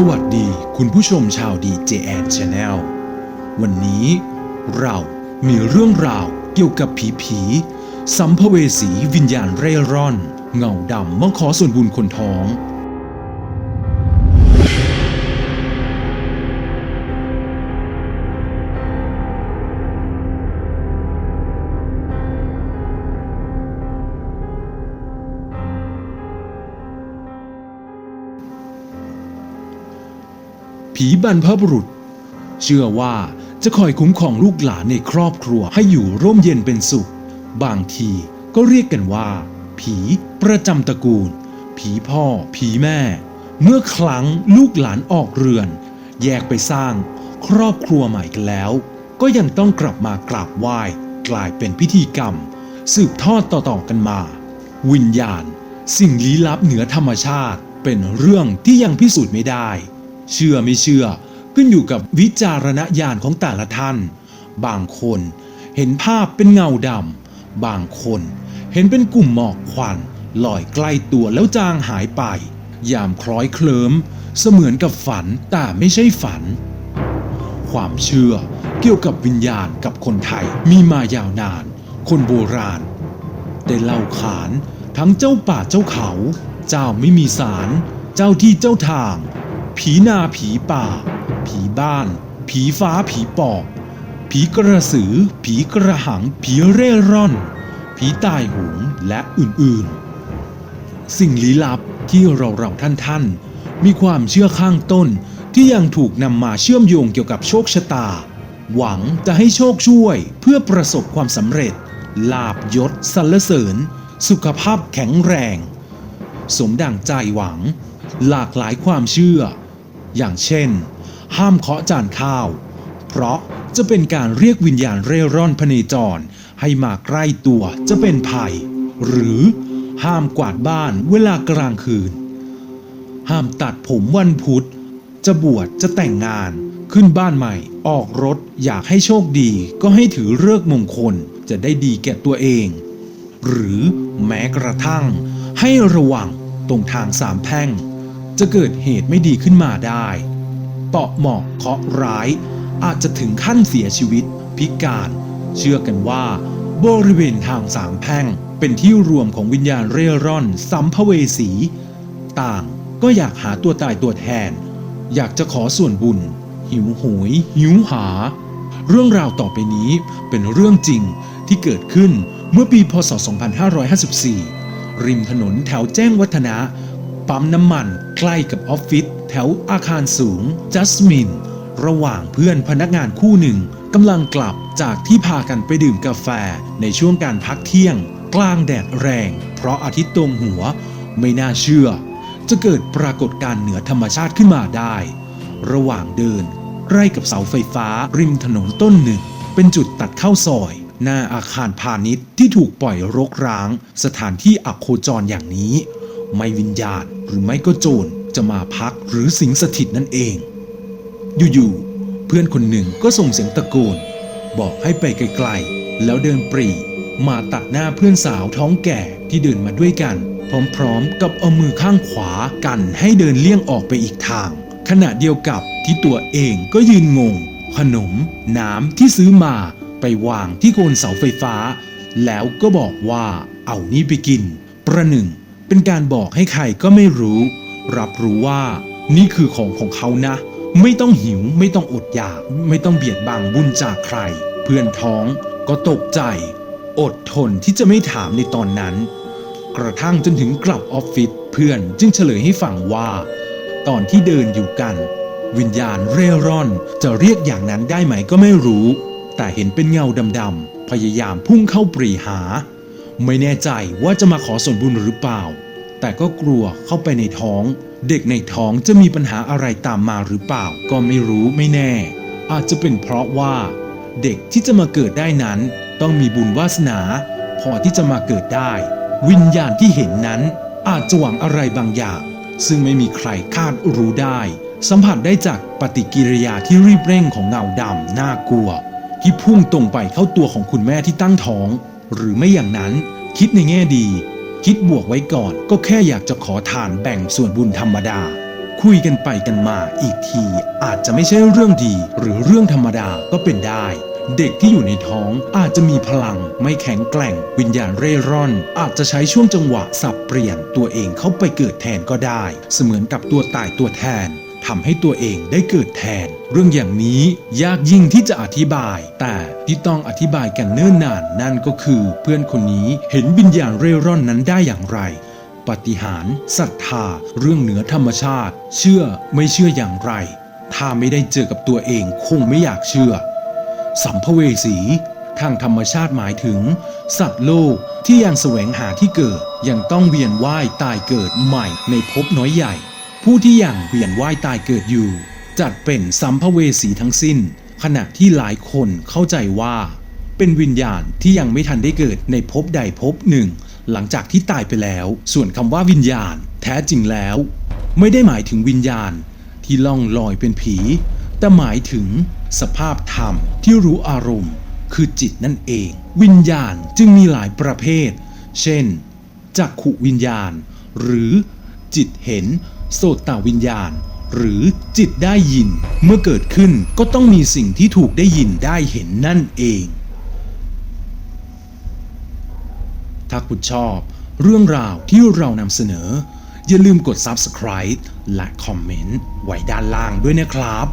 สวัสดีคุณผู้ชมชาวดีเจแอนชาแนลวันนี้เรามีเรื่องราวเกี่ยวกับผีผีสัมภเวสีวิญญาณเร่ร่อน เงาดำมาขอส่วนบุญคนท้อง ผีบรรพบุรุษ เชื่อว่าจะคอยคุ้มครองลูกหลานในครอบครัวให้อยู่ร่มเย็นเป็นสุข บางทีก็เรียกกันว่า ผีประจำตระกูล ผีพ่อ ผีแม่ เมื่อครั้งลูกหลานออกเรือน แยกไปสร้างครอบครัวใหม่กันแล้ว ก็ยังต้องกลับมากราบไหว้กลายเป็นพิธีกรรม สืบทอดต่อๆกันมา วิญญาณ สิ่งลี้ลับเหนือธรรมชาติเป็นเรื่องที่ยังพิสูจน์ไม่ได้ เชื่อไม่เชื่อ ขึ้นอยู่กับวิจารณญาณของแต่ละท่าน บางคนเห็นภาพเป็นเงาดำ บางคนเห็นเป็นกลุ่มหมอกควันลอยใกล้ตัวแล้วจางหายไป ยามคล้อยเคลิมเสมือนกับฝันแต่ไม่ใช่ฝัน ความเชื่อเกี่ยวกับวิญญาณกับคนไทยมีมายาวนาน คนโบราณ ได้เล่าขานทั้งเจ้าป่าเจ้าเขา เจ้าไม่มีสาร เจ้าที่เจ้าทาง ผีนาผีป่า ผีบ้าน ผีฟ้าผีปอบ ผีกระสือ ผีกระหัง ผีเร่ร่อน ผีตายโหงและอื่นๆ สิ่งลี้ลับที่เราเราท่านท่านๆมีความเชื่อข้างต้นที่ยังถูกนำมาเชื่อมโยงเกี่ยวกับโชคชะตา หวังจะให้โชคช่วยเพื่อประสบความสำเร็จ ลาบยศสรรเสริญ สุขภาพแข็งแรง สมดังใจหวัง หลากหลายความเชื่อ อย่างเช่น ห้ามเคาะจานข้าว เพราะจะเป็นการเรียกวิญญาณเร่ร่อนพเนจร ให้มาใกล้ตัวจะเป็นภัย หรือห้ามกวาดบ้านเวลากลางคืน ห้ามตัดผมวันพุธ จะบวชจะแต่งงาน ขึ้นบ้านใหม่ ออกรถอยากให้โชคดี ก็ให้ถือเลิกมงคลจะได้ดีแก่ตัวเอง หรือแม้กระทั่ง ให้ระวังตรงทางสามแพร่ง จะเกิดเหตุไม่ดีขึ้นมาได้เปาะหมอกเคาะร้าย อาจจะถึงขั้นเสียชีวิต พิการ เชื่อกันว่า บริเวณทางสามแพร่ง เป็นที่รวมของวิญญาณเร่ร่อน สัมภเวสี ต่างก็อยากหาตัวตายตัวแทน อยากจะขอส่วนบุญ หิวโหย หิวหา เรื่องราวต่อไปนี้เป็นเรื่องจริงที่เกิดขึ้นเมื่อปีพศ 2554 ริมถนนแถวแจ้งวัฒนะ ปั๊มน้ำมันใกล้กับออฟฟิศแถวอาคารสูงจัสมินระหว่างเพื่อนพนักงานคู่หนึ่งกำลังกลับจากที่พากันไปดื่มกาแฟในช่วงการพักเที่ยง กลางแดดแรง เพราะอาทิตย์ตรงหัวไม่น่าเชื่อ จะเกิดปรากฏการณ์เหนือธรรมชาติขึ้นมาได้ ระหว่างเดินใกล้กับเสาไฟฟ้าริมถนนต้นหนึ่ง เป็นจุดตัดเข้าซอย หน้าอาคารพาณิชย์ที่ถูกปล่อยรกร้าง สถานที่อักโคจรอย่างนี้ ไม่วิญญาณหรือไม่ก็โจรจะมาพักหรือสิงสถิตนั่นเอง อยู่ๆเพื่อนคนหนึ่งก็ส่งเสียงตะโกน บอกให้ไปไกลๆ แล้วเดินปรีมาตัดหน้าเพื่อนสาวท้องแก่ที่เดินมาด้วยกัน พร้อมๆ กับเอามือข้างขวากันให้เดินเลี่ยงออกไปอีกทาง ขณะเดียวกับที่ตัวเองก็ยืนงง ขนม น้ำที่ซื้อมาไปวางที่โคนเสาไฟฟ้า แล้วก็บอกว่าเอานี่ไปกิน ประหนึ่ง เป็นการบอกให้ใครก็ไม่รู้ รับรู้ว่า นี่คือของของเขานะ ไม่ต้องหิวไม่ต้องอดอยาก ไม่ต้องเบียดบังบุญจากใคร เพื่อนท้องก็ตกใจ อดทนที่จะไม่ถามในตอนนั้น กระทั่งจนถึงกลับออฟฟิศเพื่อนจึงเฉลยให้ฟังว่า ตอนที่เดินอยู่กัน วิญญาณเร่ร่อน จะเรียกอย่างนั้นได้ไหมก็ไม่รู้ แต่เห็นเป็นเงาดำๆพยายามพุ่งเข้าปรีหา ไม่แน่ใจว่าจะมาขอส่วนบุญหรือเปล่า แต่ก็กลัวเข้าไปในท้อง เด็กในท้องจะมีปัญหาอะไรตามมาหรือเปล่า ก็ไม่รู้ไม่แน่ อาจจะเป็นเพราะว่า เด็กที่จะมาเกิดได้นั้น ต้องมีบุญวาสนา พอที่จะมาเกิดได้ วิญญาณที่เห็นนั้น อาจจะหวังอะไรบางอย่าง ซึ่งไม่มีใครคาดรู้ได้ สัมผัสได้จากปฏิกิริยาที่รีบเร่งของเงาดำน่ากลัว ที่พุ่งตรงไปเข้าตัวของคุณแม่ที่ตั้งท้อง หรือไม่อย่างนั้น คิดในแง่ดี คิดบวกไว้ก่อนก็แค่อยากจะขอทานแบ่งส่วนบุญธรรมดา คุยกันไปกันมาอีกที อาจจะไม่ใช่เรื่องดีหรือเรื่องธรรมดาก็เป็นได้ เด็กที่อยู่ในท้องอาจจะมีพลังไม่แข็งแกร่ง วิญญาณเร่ร่อน อาจจะใช้ช่วงจังหวะสับเปลี่ยนตัวเองเข้าไปเกิดแทนก็ได้ เสมือนกับตัวตายตัวแทน ทำให้ตัวเองได้เกิดแทน เรื่องอย่างนี้ยากยิ่งที่จะอธิบาย แต่ที่ต้องอธิบายกันเนิ่นนานนั่นก็คือ เพื่อนคนนี้เห็นวิญญาณเร่ร่อนนั้นได้อย่างไร ปฏิหารศรัทธา เรื่องเหนือธรรมชาติ เชื่อไม่เชื่ออย่างไร ถ้าไม่ได้เจอกับตัวเองคงไม่อยากเชื่อ สัมภเวสีทางธรรมชาติหมายถึง สัตว์โลกที่ยังแสวงหาที่เกิดยังต้องเวียนว่ายตายเกิดใหม่ในภพน้อยใหญ่ ผู้ที่ยังเวียนว่ายตายเกิดอยู่ จัดเป็นสัมภเวสีทั้งสิ้น ขณะที่หลายคนเข้าใจว่า เป็นวิญญาณที่ยังไม่ทันได้เกิดในภพใดภพหนึ่ง หลังจากที่ตายไปแล้ว ส่วนคำว่าวิญญาณ แท้จริงแล้ว ไม่ได้หมายถึงวิญญาณ ที่ล่องลอยเป็นผี แต่หมายถึง สภาพธรรมที่รู้อารมณ์ คือจิตนั่นเอง วิญญาณจึงมีหลายประเภท เช่นจักขุวิญญาณ หรือจิตเห็น โสตวิญญาณ หรือจิตได้ยิน เมื่อเกิดขึ้นก็ต้องมีสิ่งที่ถูกได้ยินได้เห็นนั่นเอง ถ้าคุณชอบเรื่องราวที่เรานำเสนอ อย่าลืมกด Subscribe และคอมเมนต์ไว้ด้านล่างด้วยนะครับ